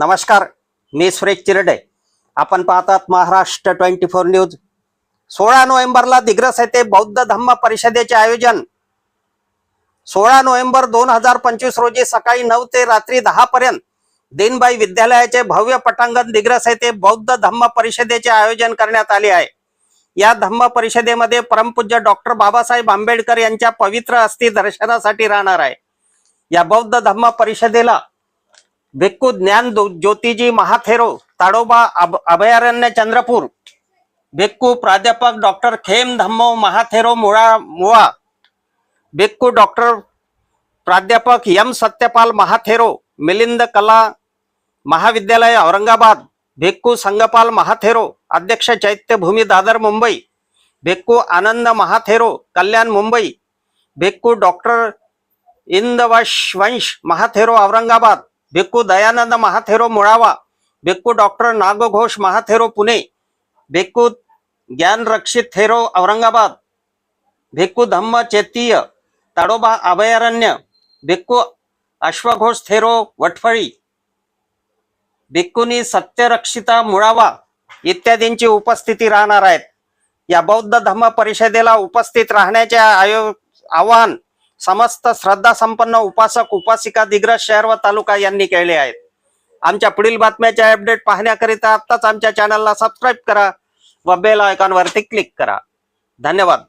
नमस्कार मी सुरेश चिरडे. आपण पाहतात महाराष्ट्र ट्वेंटी फोर न्यूज. सोळा नोव्हेंबरला दिग्रस येथे बौद्ध धम्म परिषदेचे आयोजन. सोळा नोव्हेंबर दोन हजार पंचवीस रोजी सकाळी नऊ ते रात्री दहा पर्यंत दिनबाई विद्यालयाचे भव्य पटांगण दिग्रस येथे बौद्ध धम्म परिषदेचे आयोजन करण्यात आले आहे. या धम्म परिषदेमध्ये परमपूज्य डॉक्टर बाबासाहेब आंबेडकर यांच्या पवित्र अस्थि दर्शनासाठी राहणार आहे. या बौद्ध धम्म परिषदेला भिक्खू ज्ञान दो- ज्योतिजी महाथेरो ताडोबा अभ अभयारण्य चंद्रपूर भिक्खू प्राध्यापक डॉक्टर खेम धम्मो महाथेरो मुळा मुळा भिक्खू डॉक्टर प्राध्यापक यम सत्यपाल महाथेरो मिलिंद कला महाविद्यालय औरंगाबाद भिक्खू संगपाल महाथेरो अध्यक्ष चैत्यभूमी दादर मुंबई भिक्खू आनंद महाथेरो कल्याण मुंबई भिक्खू डॉक्टर इंदवश वंश महाथेरो औरंगाबाद भिक्खू दयानंद महाथेरो मुळावा भिक्खू डॉक्टर नागघोष महाथेरो पुणे भिक्खू ज्ञान रक्षित थेरो औरंगाबाद भिक्खू धम्म चेतीय ताडोबा अभयारण्य भिक्खू अश्वघोष थेरो वटफळी भिक्खुनी सत्यरक्षिता मुळावा इत्यादींची उपस्थिती राहणार आहेत. या बौद्ध धम्म परिषदेला उपस्थित राहण्याचे आयो आवाहन समस्त श्रद्धा संपन्न उपासक उपासिका दिग्रज शहर व तालुका यांनी केले आहेत. आमच्या पुढील बातम्याचे अपडेट पाहण्याकरिता आत्ताच आमच्या चॅनलला सबस्क्राईब करा व बेल आयकॉनवरती क्लिक करा. धन्यवाद.